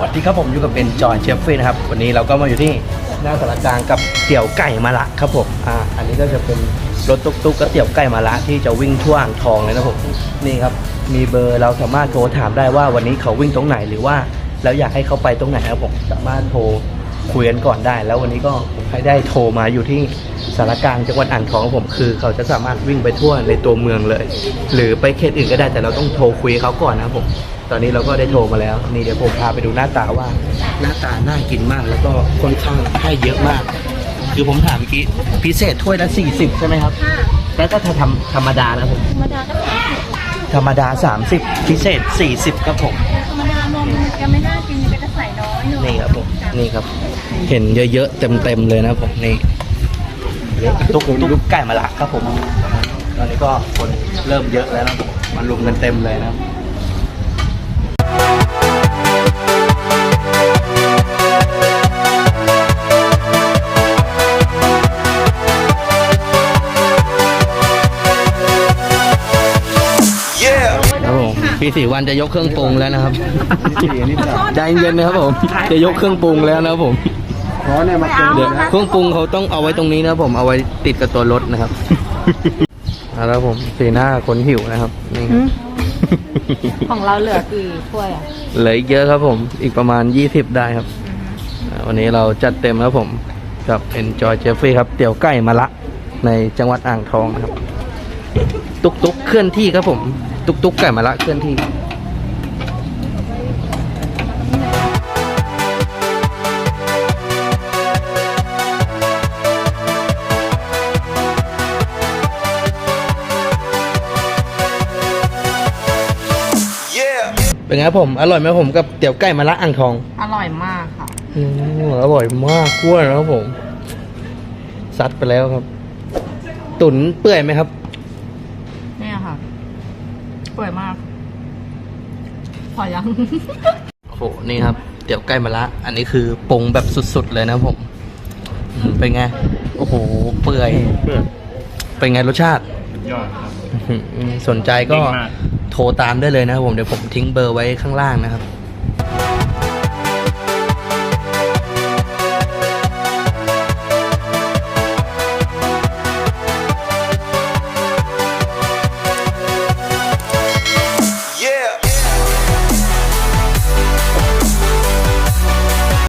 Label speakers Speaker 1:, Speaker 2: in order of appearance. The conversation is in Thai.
Speaker 1: วัสดีครับผมอยู่กับเป็นจอยเชฟฟี่นะครับวันนี้เราก็มาอยู่ที่หน้าสารกลางกับเตี๋ยวไก่มะละครับผมอ่าอันนี้ก็จะเป็นรถตุ๊กๆกับเตี๋ยวไก่มะละที่จะวิ่งทั่วอ่างทองเลยนะผมนี่ครับมีเบอร์เราสามารถโทรถามได้ว่าวันนี้เขาวิ่งตรงไหนหรือว่าเราอยากให้เขาไปตรงไหนครับผมสามารถโทรคุยกันก่อนได้ แล้ววันนี้ก็ผมให้ได้โทรมาอยู่ที่สารกลางจังหวัดอ่างทองครับผมคือเขาจะสามารถวิ่งไปทั่วในตัวเมืองเลย หรือไปเขตอื่นก็ได้แต่เราต้องโทรคุยเขาก่อนนะครับผม ตอนนี้เราก็ได้โทรมาแล้ว นี่เดี๋ยวผมพาไปดูหน้าตาว่า หน้าตาน่ากินมากแล้วก็ค่อนข้างให้เยอะมาก คือผมถามเมื่อกี้พิเศษถ้วยละ 40 ใช่ไหมครับแล้วก็ถ้าทำธรรมดานะผม
Speaker 2: ธรรมดาก็สามสิบ
Speaker 1: ธรรมดา 30 พิเศษ 40ครับผม
Speaker 2: ธรรมดานมยังไม่น่ากินมันก็จะใส่น้อยหน่อย
Speaker 1: นี่ครับผมนี่ครับ เห็นเยอะๆเต็มๆเลยนะผมนี่ตุ๊กตุ๊กไก่มะละครับผม ตอนนี้ก็คนเริ่มเยอะแล้วนะผมมันรุมกันเต็มเลยนะ พี่สีวันจะยกเครื่องปรุงแล้วนะครับ ใจเย็นนะครับผม จะยกเครื่องปรุงแล้วนะครับผม
Speaker 3: เพราะเนี่ยมาเป็น
Speaker 1: เดี๋ยวเครื่องปรุงเขาต้องเอาไว้ตรงนี้นะครับผมเอาไว้ติดกับตัวรถนะครับเอาแล้วผมสีหน้าคนหิวนะครับนี่ครับ
Speaker 2: ของเราเหลือกี่ถ้วยอะ
Speaker 1: เหลืออีกเยอะครับผม อีกประมาณ 20 ได้ครับอ่าวันนี้เราจัดเต็มครับผม กับ Enjoy Jeffrey ครับ เตี๋ยวไก่มะละ ในจังหวัดอ่างทองนะครับ ตุกตุกเคลื่อนที่ครับผม ตุกตุกไก่มะละเคลื่อนที่เป็นไงครับผม อร่อยไหมผมกับเตี๋ยวไก่มะละอ่างทอง
Speaker 2: อร่อยมากค่ะ
Speaker 1: อืมอร่อยมากกล้วยนะครับผม ซัดไปแล้วครับ ตุ๋นเปื่อยไหมครับ
Speaker 2: เนี่ยค่ะ สวยมาก พอยัง
Speaker 1: โอ้โห นี่ครับเตี๋ยวไก่มะละ อันนี้คือปรุงแบบสุดๆเลยนะครับผมอืมเป็นไง โอ้โหเปื่อยเป็นไงรสชาติ
Speaker 3: ยอดครับ
Speaker 1: อืมสนใจก็
Speaker 3: เก่งมาก
Speaker 1: โทรตามได้เลยนะครับผมเดี๋ยวผมทิ้งเบอร์ไว้ข้างล่างนะครับ